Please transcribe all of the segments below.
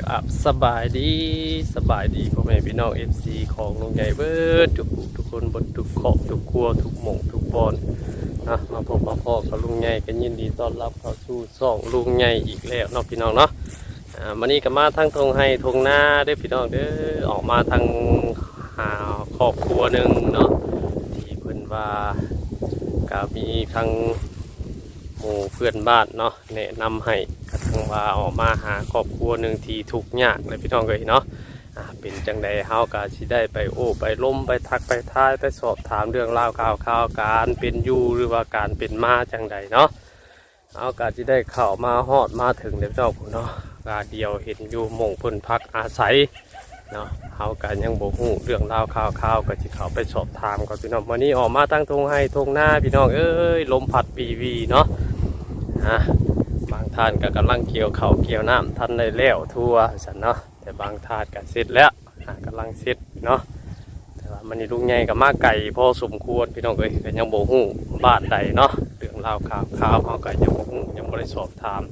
กับสบายดีสบายดีพ่อแม่พี่น้องเอฟซีของลุงใหญ่เบิร์ดทุกทุกคนบนทุกขอบทุกครัวทุกหม่องทุกบอลนะมาพบมาพ่อกับลุงใหญ่กันยินดีต้อนรับเข้าสู่ซ่องลุงใหญ่อีกแล้วเนาะพี่น้องเนาะอ่าวันนี้ก็มาทั้งทงให้ทงหน้าเด้อพี่น้องเด้อออกมาทางหาครอบครัวหนึ่งเนาะที่เพิ่นว่าก็มีทางหมู่เพื่อนบ้านเนาะแนะนำให้ ทั่งว่าออกมาหาครอบครัวหนึ่งที่ทุกข์ยากเลยพี่น้องเลยเนาะเป็นจังใดเฮาก็สิได้ไปโอ้ไปล้มไปทักไปทายไปสอบถามเรื่องราวข่าวข่าวการเป็นอยู่หรือว่าการเป็นมาจังใดเนาะเอาก็สิได้เข้ามาฮอดมาถึงเดี๋ยวเจ้าผู้เนาะกาเดียวเห็นอยู่มงพิ่นพักอาศัยเนาะเฮาก็ยังบ่ฮู้เรื่องราวข่าวข่าวก็สิเข้าไปสอบถามก่อนพี่น้องวันนี้ออกมาตั้งทงให้ทงหน้าพี่น้องเอ้ยลมพัดปีวีเนาะฮะ ท่านก็กำลังเกี่ยวเขาเกี่ยวน้ำท่านได้แล้วทั่วสันเนาะแต่บางท่านก็เสร็จแล้วอะกำลังเสร็จเนาะแต่ว่ามันนี่ลุงใหญ่กับมาไก่พอสมควรพี่น้องเอ้ยก็ยังโบหูบ้านใดเนาะเรื่องราวข่าวข่าวเขาก็ยังโบหูยังบ่ได้สอบถาม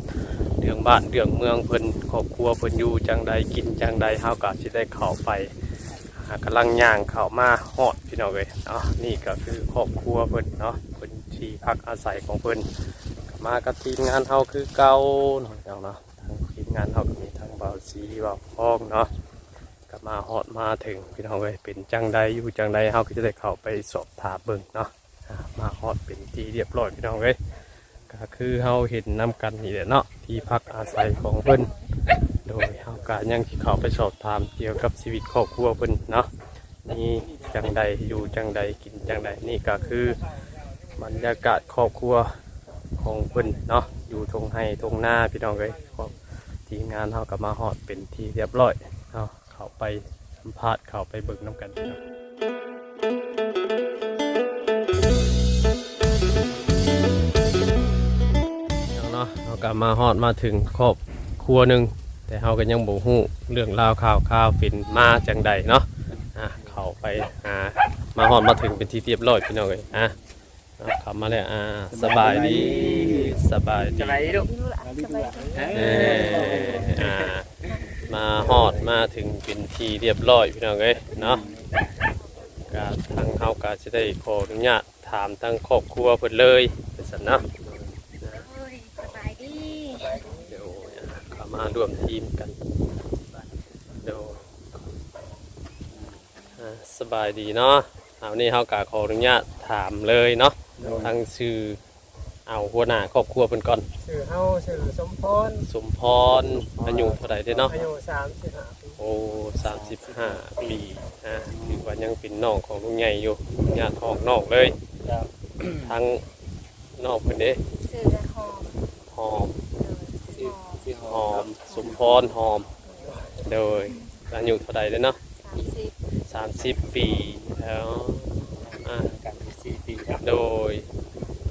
เรื่องบ้านเรื่องเมืองเพิ่นครอบครัวเพิ่นอยู่จังใดกินจังใดเฮาก็สิได้เข้าไปกำลังย่างเข้ามาฮอดพี่น้องเอ้ยเนาะนี่ก็คือครอบครัวเพิ่นเนาะเพิ่นที่พักอาศัยของเพิ่น มากับทีมงานเฮาคือเก่าเนาะเจ้าเนาะทางทีมงานเฮาก็มีทางเบาสีเบาพองเนาะก็มาฮอดมาถึงพี่น้องเอ้ยเป็นจังใดอยู่จังใดเฮาก็จะได้เข้าไปสอบถามเบิ่งเนาะมาฮอดเป็นทีเรียบร้อยพี่น้องเอ้ยก็คือเฮาเห็นนํกันนี่แหละเนาะที่พักอาศัยของเพิ่นโดยเฮาก็ยังสิเข้าไปสอบถามเกี่ยวกับชีวิตครอบครัวเพิ่นเนาะนี่จังใดอยู่จังใดกินจังใดนี่ก็คือบรรยากาศครอบครัว ของเพิ่นเนาะอยู่ทงให้ทงหน้าพี่น้องเลยก็ทีมงานเขากับมาฮอดเป็นที่เรียบร้อยเนาะเขาไปสัมภาษณ์เขาไปเบิกน้ำกันพี่น้องเนาะเขากับมาฮอดมาถึงครอบครัวหนึ่งแต่เขาก็ยังบ่ฮู้เรื่องราวข่าวข่าวเป็นมาจังใดเนาะอะเขาไปหามาฮอดมาถึงเป็นที่เรียบร้อยพี่น้องเลยอะ ขับมาเลยอ่าสบายดีสบายดีสบายดีลูกเอออ่ามาฮอดมาถึงเป็นที่เรียบร้อยพี่น้องเอ้ยเนาะก็ทางเฮาก็จะได้ขออนุญาตถามทางครอบครัวเพิ่นเลยเป็นสันเนาะสบายดีเดี๋ยวเข้ามาร่วมทีมกันเดี๋ยวอ่าสบายดีเนาะเอานี่เฮาก็ขออนุญาตถามเลยเนาะ ทางชื่อเอาหัวหน้าครอบครัวเพิ่นก่อน ชื่อเฮาชื่อสมพรสมพรอายุเท่าไหร่เด้เนาะ อายุ35ปีโอ้สามสิบห้าปีอ่าถือว่ายังเป็นน้องของลุงใหญ่อยู่ญาติท้องนอกเลยทั้งนอกเพิ่นเด้สื่อหอมหอมหอมหอมสมพรหอม โดยอายุเท่าไหร่เด้เนาะสามสิบสามสิบปีแล้วอ่ากัน สี่ปีครับโดย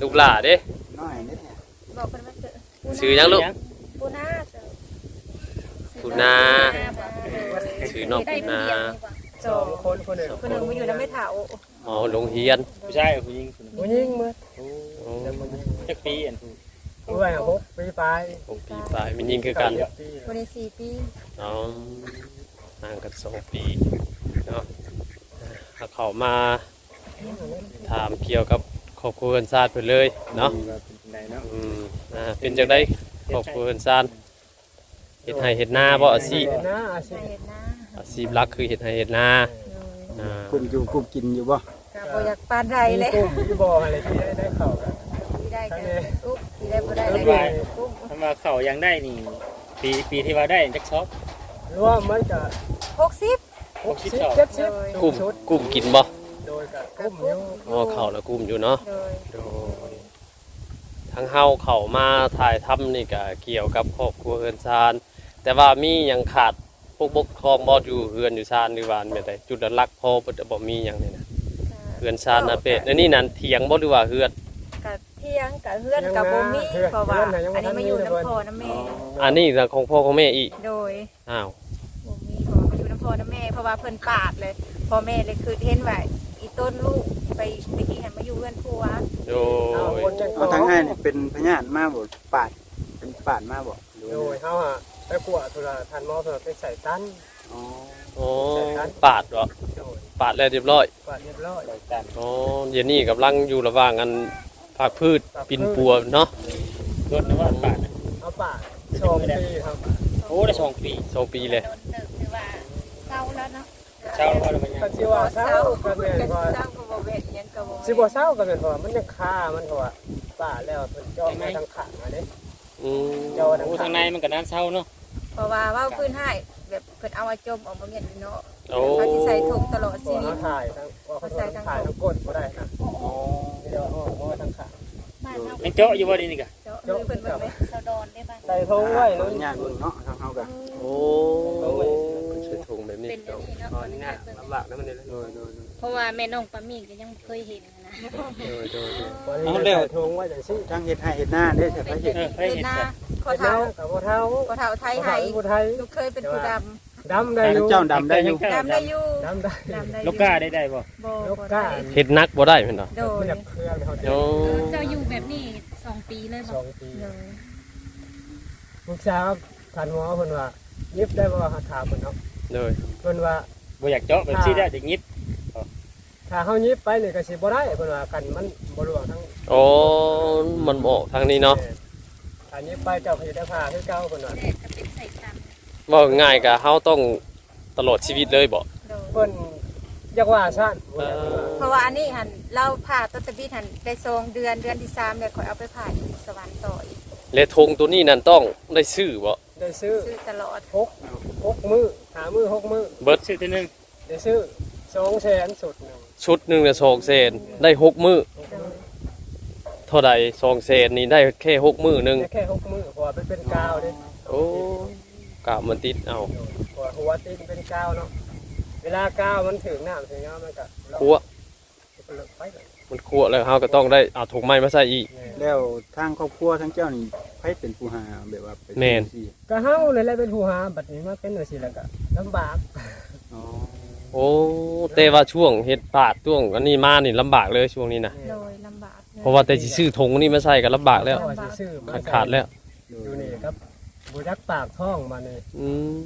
ลูกหล่าเด้น้อยนิดบอกเป็นว่าเจอชื่อยังลูก ปูนาเจอปูนาชื่อน้องปูนาสองคนคนหนึ่งคนหนึ่งมาอยู่น้ำไม่เถาอ๋อโรงเรียนผู้ชายกับผู้หญิงคนหนึ่งผู้หญิงมื้อโอ้จักปีอันผู้ผู้ใหญ่หกปีไปหกปีปลายมันยิงคือกันปีคนในสี่ปีอ๋อห่างกันสองปีเนาะถ้าเขามา ถามเกี่ยวกับครอบครัวเอินซาดไปเลยเนาะว่าเป็นจังไดเนาะอืมอ่าเป็นจังได้ครอบครัวเอินซาดเห็ดไห่เห็ดนาบ่อาชีพเห็นหน้าอาชีใส่พเห็ดหน้าอาชีพหลักคือเห็ดไห่เห็ดนาเลยอ่ากุ่มอยู่กุ่มกินอยู่บ่กะบอยากปานใดมีเลยกุ้งมีบ่ออะไรที่ได้ได้เข้ากันที่ได้กันกุ๊บที่ได้บ่ได้เลยกุ๊บถ้ามาเข้ายังได้นี่ปีปีที่ว่าได้จักซอบรวมมันก็หกสิบ60 70กุ้มชุดกุ้มกินบ่ โดยกับกุ้มอยู่อ๋อเขาแล้วกุ้มอยู่เนาะเลยโดยทั้งเฮาเขามาถ่ายทำนี่ก็เกี่ยวกับครอบครัวเอินซาน แต่ว่ามีหยังขาดพวกบกครองบ่อยู่เฮือนอยู่ซานหรือว่าแม่นใดจุดหลักพอบ่บ่มีหยังนี่นะเฮือนซานนาเป็ดอันนี้นั่นเถียงบ่หรือว่าเฮือนกะเที่ยงกะเฮือนกะบ่มีเพราะว่าอันนี้มาอยู่น้ำพอน้ำแม่อันนี้นะของพ่อของแม่อีกโดยอ้าวบ่มีเพราะว่ามาอยู่น้ำพอน้ำแม่เพราะว่าเพิ่นปาดเลยพ่อแม่เลยคือเห็นว่าอี ต้นลูกไปไปกินหันมาอยู่เพื่อนผัวโดเอายคนจังเอาทางอ้ายนี่เป็นพญานมาบ่ปาดเป็นปาดมาบ่หรือโดว่ายเฮาฮะไปกวดธุระทันหมอเพิ่นไปใส่ตันอ๋อโอ้ปาดเหรอโดยปาดแล้วเรียบร้อยกวาดเรียบร้อยโดยกันอ๋อเดี๋ยวนี้กำลังอยู่ระหว่างอันภาคพืชปินปัวเนาะรถนึกว่าบาทน่ะเอาปากชมปีครับโอ้ได้สองปีสองปีเลยโดนเติบคือว่าเศร้าแล้วเนาะ เช้าแล้วก็มันก็สิว่าเศร้าก็แม่นว่าเศร้าก็บ่เว้นยังก็บ่ว้นสิบ่เศร้าก็แม่นว่ามันยังคามันก็ว่าป่าแล้วเพิ่นเจาะมาทางข้างมาเด้อืมเจาะทางโอ้ทาข้างในมันก็น้ำเช้าเนาะเพราะว่าว่าพื้นให้แบบเพิ่นเอาไว้จมออกมาเห็นเนาะเขาสิใส่ถุงตลอดบ่ชีวิเฮาตถ่ายทางว่าเขาถ่ายถ่ายทางก้นบ่ได้นะอ๋อเดี๋ยวเอาออาทางข้างบ้านเจาะอยู่บ่ดีนี่กะเจาะเพิ่นเบิ่งไหมเซาดอนได้บ้างใส่ทงไว้เนาะทาตเบิ่งเนาะทางเฮาก็โอ้ เป็นแบบนี้เนาะอ๋อนี่น่ะลำบากนะมันนี่โดยโดยโดยเพราะว่าแม่น้องปามีก็ยังบ่เคยเห็นนะโดยโดยโดยบ่ได้ใส่ทงไว้จังซี่ทางเฮ็ดให้เฮ็ดหน้าเด้อใช่ไหมเฮ็ดเออให้เป็นเห็นหน้าจ้ะขอเฮ็ดเท้านากับบ่เท้าขอเท้าไทยบ่ให้เท้าผู้ไทยลูกเคยเป็นผู้ดดำได้อทางยู่เจ้าดำได้อยู่ำดำได้อยู่ดำได้ดำได้ลูกก้าได้ได้บ่บ่ลูกบ่ก้าได้เฮ็ดนักบ่ได้เพิ่นเนาะโดมันยจะเคลื่อนเขาโอ้เจ้าอยู่แบบนี้สองปีเลยสบออกงปีโดยลูกสาวคันหมอเพิ่นว่ายิบได้บ่หาถามเพิ่นเนาะ โดยเพิ่นว่า บ่อยากเจาะแบบซี่ได้จะงิบถ้าเฮายิบไปนี่ก็สิบ่ได้เพิ่นว่ากันมันบ่รวงทั้งโอ้มันบ่ออกทางนี้เนาะถ้ายิบไปเจ้าก็สิได้ผ่าคือเก่าเพิ่นว่าแต่ก็เป็นใส่ตันว่าง่ายก็เฮาต้องตลอดชีวิตเลยบ่โดยเพิ่นอยากว่าซั่นเออเพราะว่าอันนี้หันเราผ่าต้นตะบีหันได้ทรงเดือนเดือนที่สามเนี่ยข่อยเอาไปผ่าอยู่สวรรค์ต่ออีกและธงตัวนี้นั่นต้องได้ซื้อบ่ได้ซื้อซื้อตลอดหกหกมื้อ หามื้อหกมื้อเบิดซื้อตัวหนึงได้ซื้อ2แสนสุดหนึงชุดหนึงน่ะ2เซนได้หกมื้อเท่าใด2เซนนี่ได้แค่หกมื้อหนึงได้แค่หกมื้อเพราะว่ามันเป็นกาวเด้โอ้กะมันติดเอาเพราะว่าหัวตีนเป็นกาวเนาะเวลากาวมันถึงน้ำถึงน้ำมันก็คั่วมันเลิกไปเลย มันคั่วแล้วเฮาก็ต้องได้เอาถุงไม้มาใส่อีก แล้วทางครอบครัวทางเจ้านี่ไผเป็นผู้หาแบบว่าเป็นแม่นสิก็เฮาเลยแหละเป็นผู้หาบัดนี้มาเป็นจังซี่แล้วก็ลำบากอ๋อโอ้แต่ว่าช่วงเฮ็ดปาดช่วงอันนี้มานี่ลำบากเลยช่วงนี้นะโดยลำบากเพราะว่าแต่สิซื้อธงนี่มาใส่ก็ลำบากแล้วเอสิซื้อมขาดขาดแล้วอยู่นี่ครับบ่จักปากท้องมานี่อืม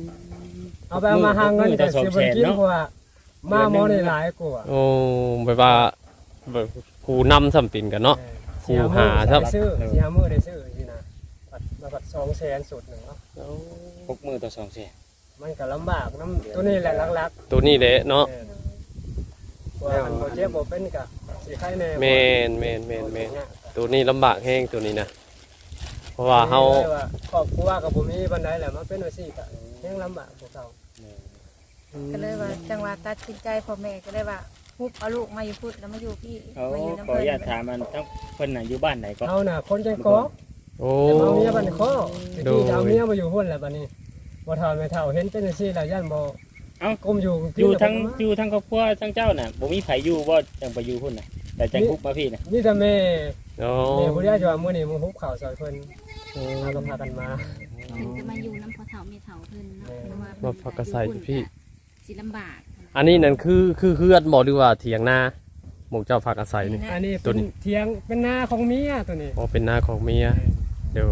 เอาไปเอามาหาเงินแต่สิบ่กินเพราะว่ามาหมอนี่หลายกว่าโอ้แบบว่า แบบผู้นำสำปินกันเนาะ ผู้หาครับได้ซื้อเสียมือได้ซื้อสินะบัดมาบัด2แสนสุดหนึงเนาะพกมือต่อสองแสนมันก็ลำบากน้ำตัวนี้แหละหลักตัวนี้แหละเนาะๆว่ามันบ่เจ็บบ่เป็นก็สิไข้แน่แมนแมนแมนแมนตัวนี้ลำบากแห้งตัวนี้นะเพราะว่าเฮาว่าครอบครัวกับบ่มีปานใดแหละมาเป็นว่าซี่ก็ยังลำบากพวกเขาก็เลยว่าจังหวะตัดสินใจพ่อแม่ก็เลยว่า ฮุบเอาลูกมาอยู่พุทธแล้วมาอยู่พี่เอามาอยู่น้ำขออเพิ่นุญาตถามมันทั้งเพิ่นน่ะอยู่บ้านไหนก็เฮาน่ะคนจังกอกโอ้แต่เอาเมียบัดนคอโดย ที่จะเอาเมียมาอยู่หุ่นแล้วบัดนี้บ่เฒ่าไม่เฒ่าเห็นเป็นจังซี่แล้วย่านบ่เอ้ากลมอยู่อยู่ทั้งอยู่ทั้งครอบครัวทั้งเจ้าน่ะบ่มีไผอยู่บ่จังไปอยู่พุ่นน่ะ แต่จังคุกมาพี่น่ะนี่แต่แม่โอ้ แม่บ่ได้จะว่ามื้อนี้มึงฮุบข้าวซอยเพิ่นเฮาก็พากันมาเพิ่นจะมาอยู่น้ำพอเฒ่าแม่เฒ่าเพิ่นเนาะเพราะว่ามาพักกระใส่พี่ สิลำบาก อันนี้นั่นคือคือเฮือนบ่หรือว่าเถียงนาหมกเจ้าพักอาศัยนี่ อันนี้ตัวเป็นนี้เถียงเป็นนาของเมียตัวนี้อ๋อเป็นนาของเมียเดี๋ยว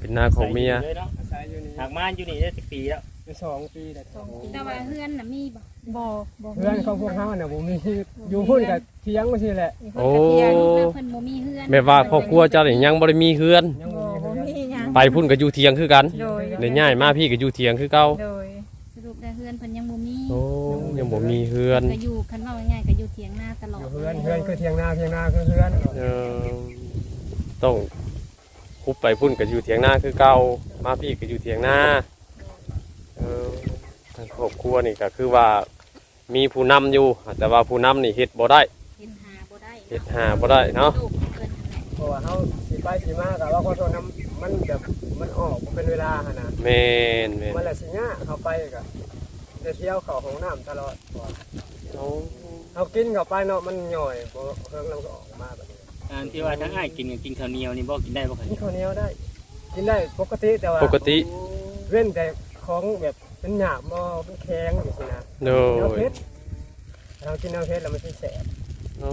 เป็นนาของเมียใส่อยู่ลเนาะอาศัยอยู่นี่หากมาอยู่นี่ได้สักปีแล้วเป็นสองปีแล้วสองปีแต่ว่าเฮือนน่ะมีบ่บ่บ่เพื่อนของพวกเฮาน่ะบ่มีอยู่พุ่นก็เถียงว่าซี่แหละมีคนกระเทียงโอ้แล้วเพิ่นบ่มีเฮือนแม่ว่าครอบครัวเจ้านี่ยังบ่ได้มีเฮือน ยังบ่บ่มีบ่เฮือนมีหยังไปพุ่นก็อยู่เถียงคือกันโดยได้ย้ายมาพี่ก็อยู่เถียงคือเก่าโดยสรุปได้เฮือนเพิ่นยังบ่มีโอ้ยัง บ่มีเฮือน ก็อยู่คันว่าง่ายๆก็อยู่เถียงนาตลออดยู่เฮือนเฮือนคือเถียงนาเถียงนาคือเฮือนเออต้องคุบไปพุ่นก็อยู่เถียงนาคือเก่ามาพี่ก็อยู่เถียงนาเออทางครอบครัวนี่ก็คือว่ามีผู้นำอยู่ แต่ว่าผู้นำนี่เฮ็ดบ่ได้เฮ็ดหาบ่ได้เฮ็ดหาบ่ได้เนาะลูกเพิ่นนั่นแหละเพราะว่าเฮาสิไปสิมาก็ว่าขอโทษนํมันแบบมันออกบ่เป็นเวลาหั่นน่ะแม่นแม่นมันละสิยะเข้าไปก็ ได้เที่ยวเข้าห้องน้ำตลอดบ่โอ้เฮากินเข้าไปเนาะมันย่อยบ่เครื่องเราก็ออกมาแบบนี้อันที่ว่าทั้งอ้ายกินก็กินข้าวเหนียวนี่บ่กินได้บ่คั่นกินข้าวเหนียวได้ กินได้ปกติแต่ว่าปกติเว้นแต่ของแบบเป็นหยาบบ่เป็นแข็งจังซี่นะโดแนวยเพชรเรากินแนวเพชรแล้วมันสิแสบโอ้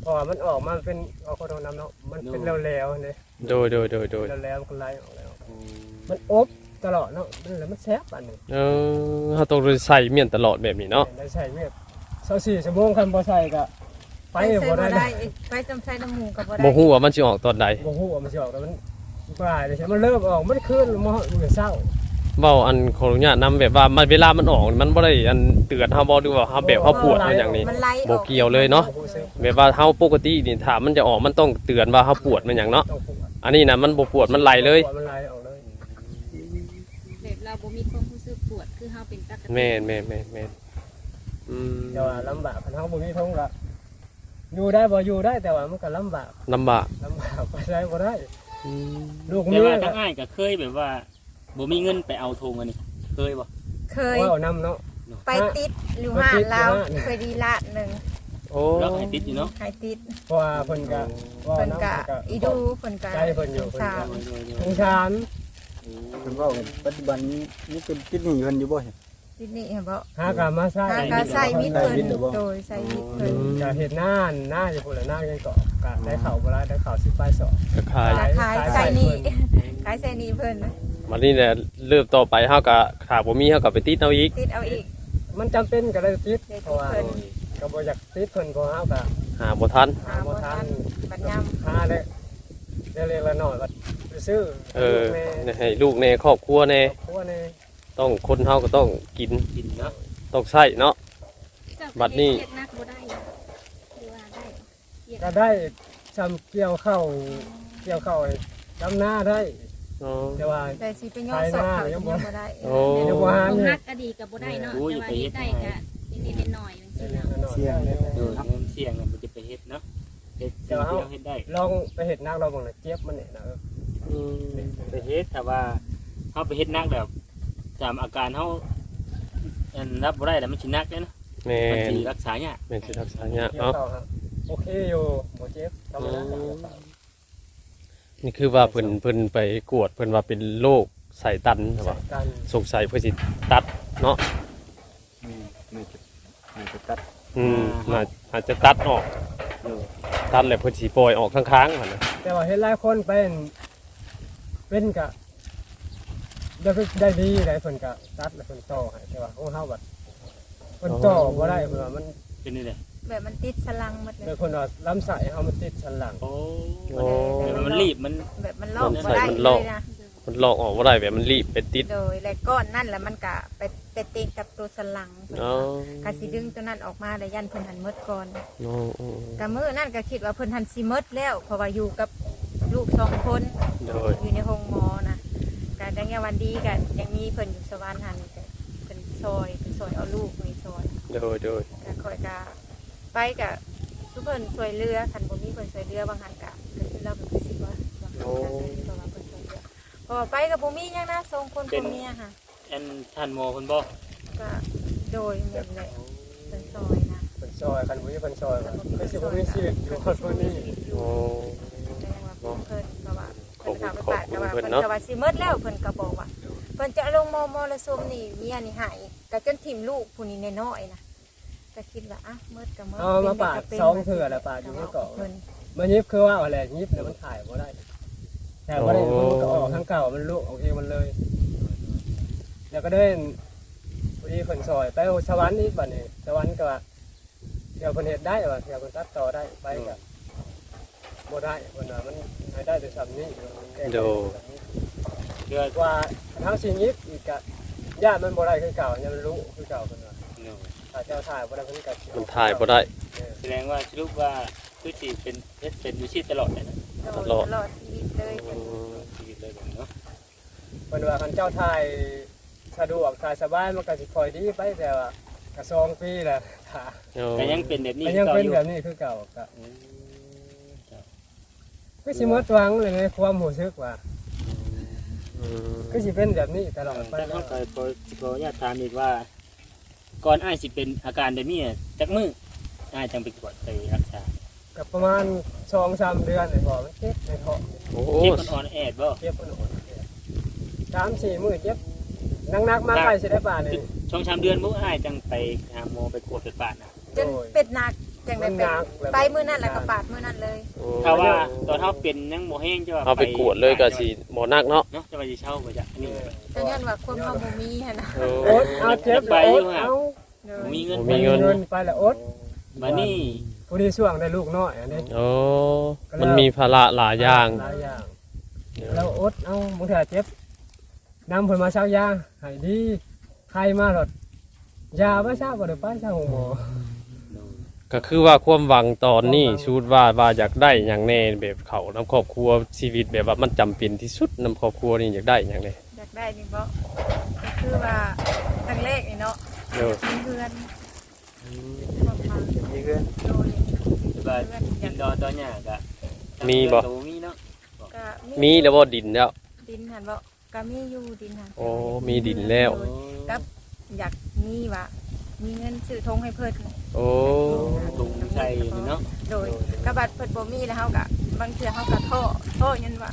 เพราะว่ามันออกมาเป็นเอาขอโทษนํเนาะมันเป็นแล้วๆนี่โดยโดยโดยโดยแล้วๆมันก็ไหลออกแล้วอืมมันอบ ตลอดเนาะมันแล้วมันแซ่บอันนี้เออเขาต้องใส่เมียนตลอดแบบนี้เนาะได้ใส่เมีย24ชั่วโมงคันบ่ใส่ก็ไปไปใส่บ่บ่ได้ได้เลยไปจำใส่น้ำหมูกับบ่ได้บ่ฮู้ว่ามันสิออกตอนใดบ่ฮู้ว่ามันสิออกแต่มันปลายเลยใช่มันเริ่มออกมันคืนมันมื้อเช้าเว้าอันขออนุญาตนํแบบว่ามันเวลามันออกมันบ่ได้อันเตือนเฮาบ่หรือว่าเฮาแบบเฮาปวดมันอย่างนี้มันไล่อบ่อกเกี่ยวเลยเนาะบ่รู้สึกแบบว่าเฮาปกตินี่ถ้ามันจะออกมันต้องเตือนว่าเฮาปวดมันหยังเนาะต้องปวดอันนี้นะมันบ่ปวดมันไหลเลย ปวดมันไหลออก เลยแบบเราบ่มีความรู้สึกปวดคือเฮาเป็นปกติแม่นแม่นแม่นแม่นอืมแต่ว่าลำบากคันเฮาบ่มีทงก็อยู่ได้บ่อยู่ได้แต่ว่ามันก็ลำบากลำบากลำบากไปได้บ่ได้อืมลูกแต่เมียว่าก็ทั้งอ้ายก็เคยแบบว่าบ่มีเงินไปเอาธงอันนี้เคยบ่เคยว่าเอานำเนาะ ไปติดอยู่ห้านเราเคยดีลาดหนึ่งโอ้แล้วให้ติดอยู่เนาะให้ติดเพราะว่าเพิ่นก็ว่าเพิ่นนำกะอีดูเพิ่นกะใจเพิ่นอยู่สงเพิ่นสาก็รสงสาร เพิ่นเว่าปัจจุบันนี้นี่เป็นคิดหนี้เพิ่นอยู่บ่เห็นติดนี่เห็นบ่หากะมาใช้ทางกะใส่มิดเพิ่นใส่มิตรเหรอบ่โดยใส่มิดเพิ่นก็เฮ็ดหน้าหน้าอยู่พุ่นละหน้ายังเกาะก็ได้เข้าบ่ได้ได้เข้า10ปลายสองจะขายราคายใส่นี่ขายใส่นี่เพิ่นวันนี้เนี่ยเริ่มต่อไปเฮาก็ถ้าบ่มีเฮาก็ไปติดเอาอีกติดเอาอีกมันจำเป็นก็ได้ติดได้เพติราะดว่าเพิ่นก็บ่อยากติดเพิ่นเพราะเฮาก็หาบ่ทันหาบ่ทันบัดยามหาได้ได้เล็กละน้อยก็ไป ซื้อเออแม่ให้ลูกในครอบครัวในครัวนี่ต้องคนเฮาก็ต้องกินกินเนาะต้องใช้เนาะเจ้าก็บัดนี้ เฮ็ดนักบ่ได้หรือว่าได้เฮ็ดก็ได้จำเกี่ยวเข้าเกี่ยวเข้าจำหน้าได้ อ๋อ แต่ว่า แต่สิไปย่อสอบเขายังบ่ได้โอ้ เดี๋ยวบ่หาบ่เนี่ยนักก็ดีก็บ่ได้เนาะแต่ว่าเฮ็ดได้ก็นิดๆหน่อยๆจังซี่เนาะเสี่ยงเลยโดยเงินเสี่ยงอะมันจะไปเฮ็ดเนาะเฮ็ดสิ่งที่เราเฮ็ดได้ลองไปเห็ดนักเราบอกนะเจี๊ยบมันเนี่ยนะเอออืม ไปเฮ็ดแต่ว่าเฮาไปเฮ็ดหนักแบบตามอาการเฮาอันรับบ่ได้แล้วมันสิหนักเด้เนาะแม่มันนสิรักษายากแม่นสิรักษายากเกี่ยวเนาะเข้าครับโอเคอยู่โอเจี๊ยบธรรมดาอืมนี่คือว่าเพิ่นเพิ่นไปกวดเพิ่นว่าเป็นโรคไส้ตันใช่ใส่ป่ะกันสงสัยเพิ่นสิตัดเนาะอืมนี่จะนี่จะตัดอืมน่าอาจจะตัดออกโดยตัดแล้วเพิ่นสิปล่อยออกข้างๆหั่นน่ะแต่ว่าเห็นหลายคนเป็น เป็นกะได้ไปได้ดีหลายคนกะตัดแล้วคนต่อให้แต่ว่าของเฮาบัดคนต่อบ่ได้เพิ่นว่ามันเป็นนี่แหละแบบมันติดสลังหมดเลโดยยคนว่าลำไส้เฮามันติดสันหลัง โอ้โอ้แต่มันรีบมันแบบมันลอกบ่ได้เลยนะมันลอกออกบ่ได้แบบมันรีบเป็นติดโดยและก้อนนั่นแหละมันกะไปไปติดกับตัวสลังเพิ่นอ๋อกะสิดึงตัวนั้นออกมาแล้วยันเพิ่นหันหมดก่อน โอ้โอ้ กะมื้อนั่นก็คิดว่าเพิ่นหันสิหมดแล้วเพราะว่าอยู่กับ ลูกสองคนโดย อยู่ในห้องหมอนะกะดังยาวันดีกันยังมีเพิ่นอยู่สวรรค์หันก็เพิ่นซอยเพิ่นซอยเอาลูกมีซอยโดยโดยกะคอยกะไปกะทุกเพิ่นช่วยเรือคันบ่มีเพิ่นช่วยเรือบางหันกะก็คือเราก็คือสิว่าบางหันก็คือเพราะว่าเพิ่นช่วยเรือเพอไปกับบ่มีหยังนะสองคนคนเมียค่ะอันท่านหมอเพิ่นบอกก็โดยหมดเลยเป็นซอยนะเพิ่นซอยคันบ่มีเพิ่นซอยก็คือสิบ่มีชีวิตอยู่คนคนนี้ โอ้ แสดงว่าเพิ่นก็ว่าขอบเพิ่นคุณข่าวไปปาดก็ว่าขอบคุณเพิ่นเนาะก็ว่าสิหมดแล้วเพิ่นก็บอกว่าเพิ่นจะลงมอมอละซุมนี่เมียนี่หายก็จนถิ่มลูกผู้นี้น้อยๆนะก็คิดว่าอะหมดก็หมดเอามาปาดสองเถื่อแล้วปาดอยู่ในเกาะเพิ่นมันยิบคือว่าอะไรยิบเนี่ยมันถ่ายบ่ได้แต่ว่าได้มันก็ออกทั้งเก่ามันลุกออกเองมันเลย แล้วก็ได้พอดีคนซอยไปสวรรค์อีกบัดนี้สวรรค์ก็ว่าเดี๋ยวคนเฮ็ดได้ว่าเดี๋ยวคนตัดต่อได้ไปก็บ่ ได้คนว่ามันให้ได้แต่ซ้ำนี้แก้ไขแบบนี้เดือดว่าทั้งสิยิบอีกก็ญาติมันบ่ได้คือเก่ายังมันรู้คือเก่าเพิ่นว่าเนาะถ้าเจ้าถ่ายบ่ได้เพิ่นก็สิมันถ่ายบ่ได้ เออแสดงว่าสรุปว่าคือสิเป็นเฮ็ดเป็นอยู่ชีพตลอดเลยนะตลอด ตลอดชีวิตเลยอืมชีวิตเลยแบบเนาะเพิ่นว่าคันเจ้าถ่ายสะดวกถ่ายสบายมันก็สิค่อยดีไปแต่ว่ากระซองปีแหละถ่าโอ้แต่ยังเป็นแบบนี้มันยังต่อเป็นอยู่แบบนี้คือเก่าก็ อืมครับ ก็สิหมดหวังเลยในความรู้สึกว่าอืมก็สิเป็นแบบนี้ตลอดไปแต่แล้เขาวก็ขอขออนุญาตถามอีกว่า ก่อนอ้ายสิเป็นอาการแบบนี้อะจักมืออ้ายจังไปตรวจไปรักษากับประมาณสองสามเดือนเลยพอมันเจ็บในท้องโอ้เจ็บมันอ่อนแอดบ่เจ็บมันอ่อนสามสี่มื้อเจ็บนักๆมาใกล้สิได้ป่านนี่ช่องชามเดือนมื้ออ้ายจังไปหาหมอไปกวดไปปาดนะจนเป็ดหนัก จังได้มันไปยากแล้วไปมื้อนั้นแล้วก็ปาดมื้อนั้นเลย ถ้าว่าตอนเฮาเป็นยังบ่แห้งจะว่าเอาไปกวดเลยก็สิบ่นักเนาะเนาะจะว่าสิเช่าบ่จ้ะอันนี้แต่ย้อนว่าความเฮาบ่มีหั่นน่ะโอ้โอ๊ตเอาเจ็บไปโอ๊อตยู่ฮะเอาโดยบ่มีเงินบ่มีเงินไปแล้วโอ๊ตบัดนี้ผู้นี้ช่วงได้ลูกน้อยอันนี้โอ้มันมีภาระหลายอย่างหลายอย่างแล้วโอ๊ตเอาบางทีเจ็บนำเพิ่นมาเช้ายาให้ดีใครมาหลดยาบ่ทราบบ่ได้ไปทางหมอ ก็คือว่าความหวังตอนนี้ชูดว่าว่าอยากได้อย่างแน่แบบเขานำครอบครัวชีวิตแบบว่ามันจำเป็นที่สุดนำครอบครัวนี่อยากได้อย่างแน่อยากได้นี่บ่ก็คือว่าตั้งเลขนี่เนาะเด้อมีเพื่อนความฝันมีเพื่อนโดยว่ากินดอนตอนเนี้ยก็มีบ่ก็มีเนาะก็มีแล้วบ่ดินแล้ว ดินหันบ่ก็มีอยู่ดินหันโอ้มีดินแล้วโดยกับอยากมีว่า มีเงินซื้อธงให้เพิ่นโอ้ตุงใส่นี่เนาะโดยกระบัดเพิ่นบ่มีแล้วเฮาก็บางเทื่อเฮาก็ท้อท้อยันว่า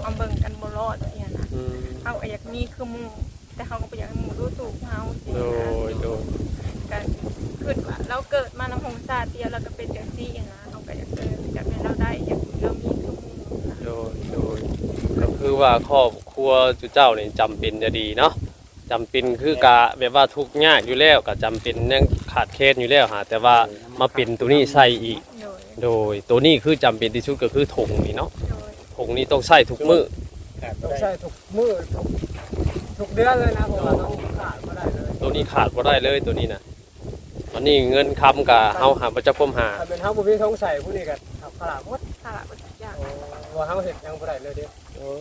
เอาเบิ่งกันบ่รอดอย่างเงี้ยนะอืมเฮาก็อยากมีคือหมู่แต่เฮาก็บ่อยากให้หมู่ดูถูกเฮาสิโดยโดยก็คิดว่าเราเกิดมานำหงชาติเดียวเราก็เป็นจังซี่อย่างนะเฮาก็อยากเอออยากให้เราได้อยากเรามีคือหมู่นะโดยโดยก็คือว่าครอบครัวจุเจ้านี่จำเป็นจะดีเนาะ จำเป็นคือกะแบบว่าทุกข์ยากอยู่แล้วก็จำเป็นยังขาดแคลนอยู่แล้วหาแต่ว่ามาเป็นตัวนี้ใส่อีก โดยโดยตัวนี้คือจำเป็นที่สุดก็คือถงนี่เนาะโดยถงนี่ต้องใส่ทุกมือขาดต้องได้ใช้ทุกมื้อทุกทุกเดือนเลยนะผมว่าต้องขาดบ่ได้เลยตัวนี้ขาดบ่ได้เลยตัวนี้นะตอนนี้เงินคำกับเฮาหาประจักษ์ความหา ถ้าเป็นเฮาบ่มีทงใส่ผู้นี้ก็ขับขลาดหมดถ้าละบ่ทุกอย่างว่าเฮาเฮ็ดหยังบ่ได้เลยเด้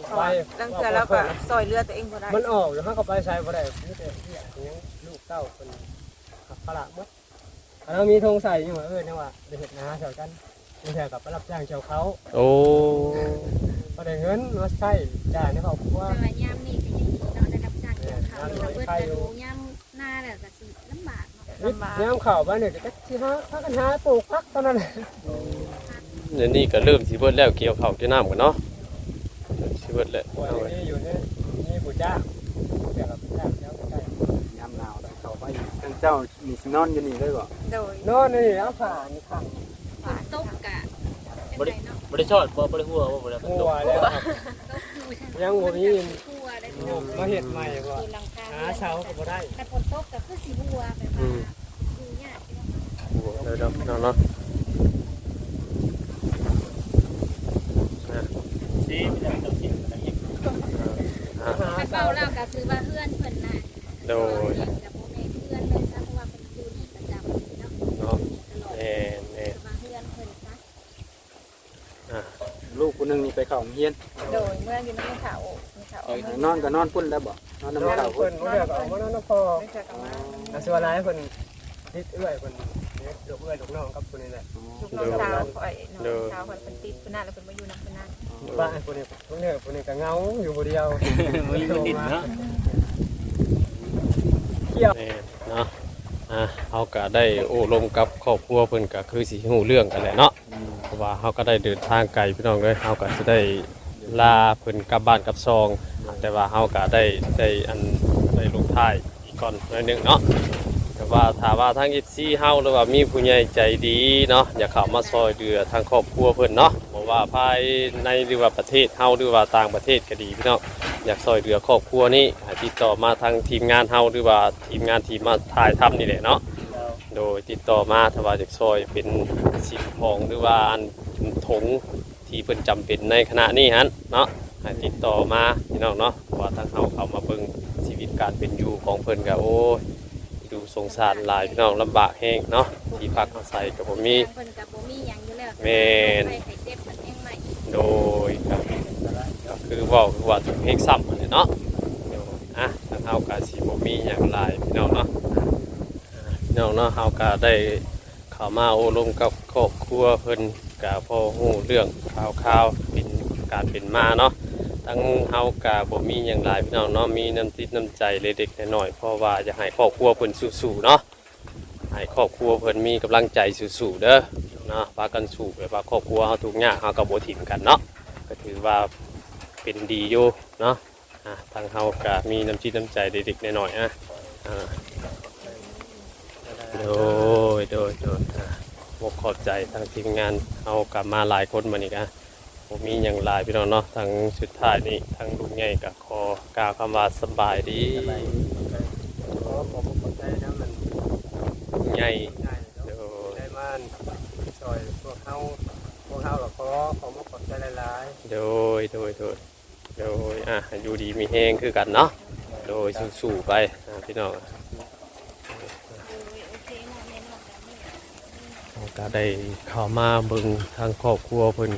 เพราะว่าลังเทื่อเราก็ซอยเรือตัวเองบ่ได้มันออกอยู่เฮาก็ไปใช้บ่ได้มีแต่เหี้ยหยังลูกเต้าเพิ่นขับขลาดหมดถ้าเรามีทงใส่ยังว่าเออจังว่าได้เฮ็ดนาเท่ากันบางทีก็ไปรับจ้างเจ้าเขาโอ้บ่ได้เงินมาใช้จ่ายในครอบครัวแต่ว่ายามนี่ก็ยังดีเนาะได้รับจากเกี่ยวข้าวเราเบิดแต่ดูยามหน้าแล้วก็สิลำบากเนาะนิดยามเข้าไปเนี่ยก็จักสิหาพากันหาปลูกผักเท่านั้นแหละเดี๋ยวนี้ก็เริ่มสิเบิดแล้วเกี่ยวข้าวเกี่ยวน้ำกันเนาะสิเบิดแล้วว่าเอาไว้นี่อยู่นี่มีผู้จ้างเดี๋ยวกับจ้างเจ้าใกล้ยามหนาวได้เข้าไปทั้งเจ้ามีสินอนอยู่นี่เลยบ่โดยนอนนี่เอาผ้านี่ข้างฝนตกกะจังไดเนาะบ่ได้ชอดบ่บ่ได้หัวบ่บ่ได้หัวแล้วครับตกอยู่ใช่ไหมยังบ่มีทั่วได้โยมมาเฮ็ดใหม่บ่คือหลังคาหาเช้าก็บ่ได้แต่ฝนตกก็คือสิหัวแบบว่าอยู่ยากอยู่เนาะเดี๋ยวเดี๋ยวเนาะเนาะ สิมีแต่ต้องกินอะไรอีก อะ หา ถ้า เช้าเฝ้าเราก็คือว่าเพื่อนเพิ่นน่ะโดยกับพ่อแม่เพื่อนเลยซะเพราะว่าเพิ่นอยู่นี่ประจำเนาะเนาะตลอดแน่แน่มาเพื่อนเพิ่นซะอะลูกคนหนึงนี่ไปเข้าโรงเรียนโดยเมื่ออยู่ในเขาในเขานอนก็นอนพุ่นแล้วบ่นอนนน้ำอนเต่าเพิ่พุ่นนบ่ได้ก็เอามานอนนำพ่อไม่เจอกันมาแต่ส่วนหลายเพิ่นติดเอื้อยเพิ่นเนี่ยลูกเอื้อยลูกน้องกับคนนี้แหละลูกน้องสาวข่อยน้องสาวข่อยเป็นติดเพิ่นน่ะแล้วเพิ่นมาอยู่นำเพิ่นนั่น บ้านคนนี้คนนี้คนนี้ก็เหงาอยู่ผู้เดียวบ่มีคนดินเนาะเที่ยวแน่เนาะอะเฮาก็ได้โอ้ลมกับครอบครัวเพิ่นก็คือสิฮู้เรื่องกันแหละเนาะเพราะว่าเฮาก็ได้เดินทางไกลพี่น้องเอ้ยเฮาก็สิได้ลาเพิ่นกลับบ้านกลับซอง แต่ว่าเฮาก็ได้ได้อันได้ลงท้ายอีกก่อนหน่อยหนึงเนาะแต่ว่าถ้าว่าทาง FC เฮาหรือว่ามีผู้ใหญ่ใจดีเนาะอยากเข้ามาซอยเดือทางครอบครัวเพิ่นเนาะบ่ ว่าภายในหรือว่าประเทศเฮาหรือว่าต่างประเทศก็ดีพี่น้องอยากซอยเดือครอบครัวนี้ให้ติดต่อมาทางทีมงานเฮาหรือว่าทีมงานที่มาถ่ายทำนี่แหละเนาะโดยติดต่อมาถ้าว่าจากซอยเป็นสิ่งของหรือว่าอันถงที่เพิ่นจำเป็นในขณะนี้ฮันเนาะให้ติดต่อมาพี่น้องเนาะเพราะว่าทางเฮาเข้ามาเบิ่งชีวิตการเป็นอยู่ของเพิ่นก็โอ้ยดูสงสารหลายพี่น้องลำบากแฮงเนาะที่พักอาศัยก็บ่มีเพิ่นก็บ่มีหยังอยู่แล้ว แม่น โดยก็คือว่าคือว่าถึงเฮงซ้ำนั่นแหละเนาะเดี๋ยอะทางเฮาก็สิบ่มีหยังหลายพี่น้องเนาะพี่น้องเนาะเฮาก็ได้เข้ามาโอลมกับครอบครัวเพิ่นกะพอฮู้เรื่องข่าวๆเป็นการเป็นมาเนาะทั้งเฮากะบ่มีหยังหลายพี่น้องเนาะมีน้ำจิตน้ำใจเล็กๆน้อยๆเพราะว่าอยากให้ครอบครัวเพิ่นสู้ๆเนาะให้ครอบครัวเพิ่นมีกำลังใจสู้ๆเด้อ เนาะพากันสู้แบบว่าครอบครัวเฮาทุกข์ยากเฮาก็บ่ถิ่มกันเนาะก็ถือว่าเป็นดีอยู่เนาะอะทางเฮากะมีน้ำจิตน้ำใจเล็กๆน้อยๆอะอ่าโดยโดยโดยอะบอกขอบใจทางทีมงานเอากลับมาหลายคนมานี่กะผมมีอย่างหลายพี่น้องเนาะทางสุดท้ายนี่ทางลุงใหญ่กับขอกล่าวคำว่าสบายดีขอขอบคุณใจนะมันใหญ่ง่ายเนาะเดี๋ยวได้มา ซอยพวกเขาพวกเขาก็ขอขอมาขอบใจหลายโดยโดยโดยโดยอะอยู่ดีมีแห้งคือกันเนาะโดยสู้ๆไปอะพี่น้องโอเคเนาะแม่เนาะแบบนี้ก็ได้เข้ามาเบิ่งทางครอบครัวเพิ่น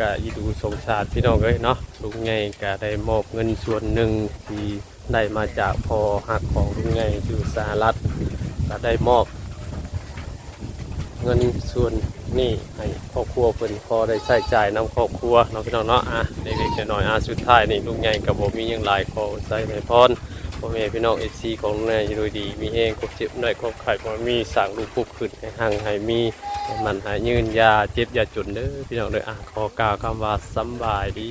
ก็อีดูสงสารพี่น้องเอ้ยเนาะลุงใหญ่ก็ได้มอบเงินส่วนหนึ่งที่ได้มาจากพอหักของลุงใหญ่อยู่สหรัฐก็ได้มอบ เงินส่วนนี้ให้ครอบครัวเพิ่นพอได้ใช้จ่ายนำครอบครัวเนาะพี่น้องเนาะอะเล็กๆน้อยๆอะสุดท้ายนี่ลุงใหญ่ก็บ่มีหยังหลายขอใส่ในพรพ่อแม่พี่น้อง FC ของลุงใหญ่อยู่ดยดีมีเองครบเจ็บหน่อยครบไข่บ่มีสร้างลูกปุกขึ้นให้หังให้มีมันหายยืนยาเจ็บอย่าจุนเด้อพี่น้องเด้ออะขอกล่าวคำว่าสำบายดี